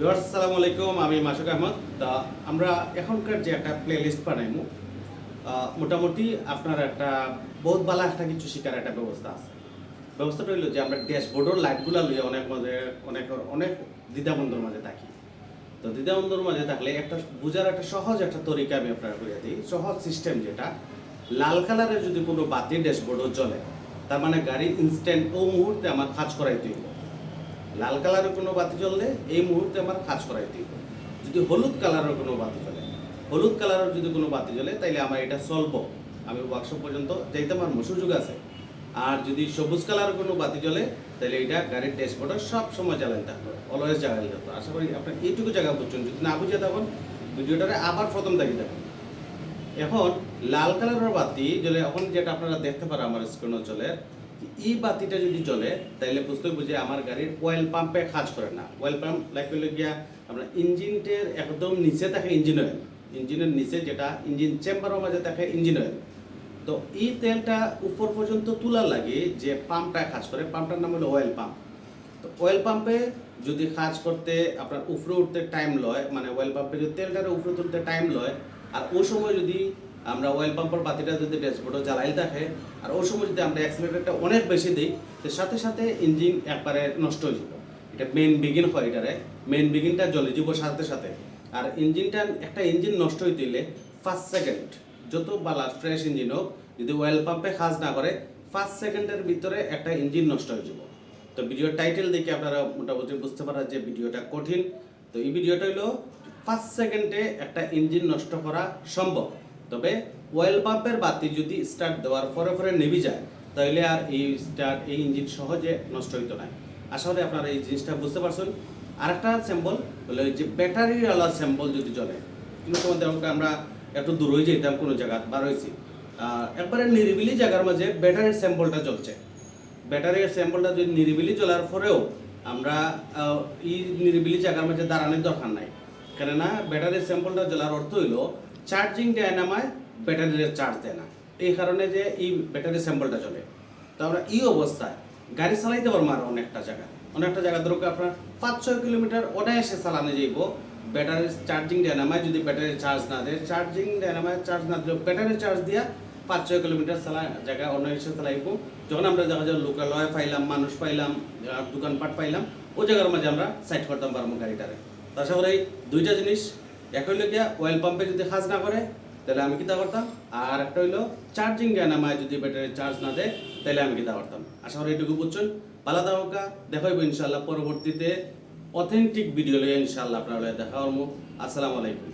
Viewers, আসসালামু আলাইকুম। আমি মাসুক আহমদ। তা আমরা এখনকার যে একটা প্লে লিস্ট বানাইমু মোটামুটি আপনার একটা বহুত ভালো একটা কিছু শিকার একটা ব্যবস্থা আছে। ব্যবস্থাটা হইল যে আমরা ড্যাশবোর্ডের লাইটগুলো লইয়া অনেক মাঝে, অনেক অনেক দ্বিধাবন্ধর মাঝে থাকি। তো দ্বিধাবন্ধর মাঝে থাকলে একটা বোঝার একটা সহজ একটা তরিকা আমি আপনার করে দিই। সহজ সিস্টেম যেটা, লাল কালারের যদি কোনো বাতি ড্যাশবোর্ডও জ্বলে, তার মানে গাড়ি ইনস্ট্যান্ট ও মুহূর্তে আমার কাজ করাই দিব লাল কালারের কোনো বাতি জ্বললে এই মুহূর্তে আমার কাজ করাই দিব যদি হলুদ কালারের কোনো বাতি জ্বলে, হলুদ কালারের যদি কোনো বাতি জ্বলে, তাইলে আমার এটা চলব আমি ওয়ার্কশপ পর্যন্ত যাইতে আমার সুযোগ আছে। আর যদি সবুজ কালারের কোনো বাতি জ্বলে তাহলে এটা গাড়ির ড্যাশবোর্ডে সব সময় জ্বালান থাকবে অলওয়েজ জ্বালান থাকবে আশা করি আপনার এইটুকু জায়গা বুঝছেন। যদি না বুঝে তখন ভিডিওটারে আবার প্রথম দেখি দেখুন। এখন লাল কালারের বাতি জ্বলে, এখন যেটা আপনারা দেখতে পারেন আমার স্ক্রিনে চলে এই বাতিটা যদি জ্বলে, তাইলে বুঝতে বুঝে আমার গাড়ির অয়েল পাম্পে কাজ করে না। অয়েল পাম্প হইলে গিয়া আমরা ইঞ্জিনটের একদম নিচে থাকে ইঞ্জিন অয়েল ইঞ্জিনের নিচে যেটা ইঞ্জিন চেম্বারের মাঝে থাকে ইঞ্জিন অয়েল তো এই তেলটা উপর পর্যন্ত তোলার লাগে যে পাম্পটা কাজ করে। পাম্পটার নাম হলো অয়েল পাম্প তো অয়েল পাম্পে যদি কাজ করতে আপনার উপরে উঠতে টাইম লয় মানে অয়েল পাম্পে যদি তেলটারে উপরে তুলতে টাইম লয়, আর ওই সময় যদি আমরা অয়েল পাম্পের বাতিটা যদি ড্যাশবোর্ডে জ্বালাই থাকে আর ওই সময় যদি আমরা অ্যাক্সিলেটারটা অনেক বেশি দিই, তো সাথে সাথে ইঞ্জিন একবারে নষ্ট হয়ে যাব। এটা মেন বিগিন হয় এটারে। মেন বিগিনটা জ্বলে যাব সাথে সাথে। আর ইঞ্জিনটা একটা ইঞ্জিন নষ্ট হইতে হইলে ফার্স্ট সেকেন্ড যত বালা ফ্রেশ ইঞ্জিন হোক, যদি অয়েল পাম্পে কাজ না করে ফার্স্ট সেকেন্ডের ভিতরে একটা ইঞ্জিন নষ্ট হয়ে যাব। তো ভিডিওর টাইটেল দেখে আপনারা মোটামুটি বুঝতে পারেন যে ভিডিওটা কঠিন। তো এই ভিডিওটা হলো ফার্স্ট সেকেন্ডে একটা ইঞ্জিন নষ্ট করা সম্ভব। তবে অয়েল পাম্পের বাতি যদি স্টার্ট দেওয়ার পরে পরে নেভে যায় তাহলে আর এই স্টার্ট এই ইঞ্জিন সহজে নষ্ট হইতো না। আশা করি আপনারা এই জিনিসটা বুঝতে পারছেন। আরেকটা স্যাম্পল হলো যে ব্যাটারিওয়ালা স্যাম্পল যদি চলে কিন্তু তোমাদের আমরা একটু দূর হয়ে যেতাম কোনো জায়গা বার হয়েছি একবারে নিরিবিলি জায়গার মাঝে ব্যাটারির স্যাম্পলটা চলছে ব্যাটারির স্যাম্পলটা যদি নিরিবিলি চলার পরেও আমরা এই নিরিবিলি জায়গার মাঝে দাঁড়ানোর দরকার নাই। কেননা ব্যাটারির স্যাম্পলটা জ্বলার অর্থ হইল চার্জিং দেয় না আমায় ব্যাটারির চার্জ দেয় না। এই কারণে যে এই ব্যাটারি স্যাম্পলটা চলে। তো আমরা এই অবস্থায় গাড়ি চালাইতে পারব আর অনেকটা জায়গা। অনেকটা জায়গা ধরো আপনার পাঁচ ছয় কিলোমিটার অনায়াসে চালানো যাইব। ব্যাটারি চার্জিং ডায়নামায় যদি ব্যাটারি চার্জ না দেয়, চার্জিং ডায়নামায় চার্জ না দিলে ব্যাটারি চার্জ দিয়া পাঁচ ছয় কিলোমিটার চালা জায়গা অনায়াসে চালাইব। যখন আমরা দেখা যায় লোকালয় পাইলাম, মানুষ পাইলাম দোকানপাট পাইলাম, ওই জায়গার মাঝে আমরা সাইড করতাম পারব গাড়িটারে। তাছাড়া এই দুইটা জিনিস এক হইল অয়েল পাম্পে যদি কাজ না করে, তাহলে আমি কিতা করতাম? আর একটা হইল চার্জিং ডায়নামায় যদি ব্যাটারি চার্জ না দেয়, তাহলে আমি কিতা করতাম? আশা করি এটুকু বুঝছেন? পালা দাওকা দেখা ইনশাল্লাহ পরবর্তীতে অথেন্টিক ভিডিও লইয়া ইনশাল্লাহ আপনার দেখা হব আসসালামু আলাইকুম।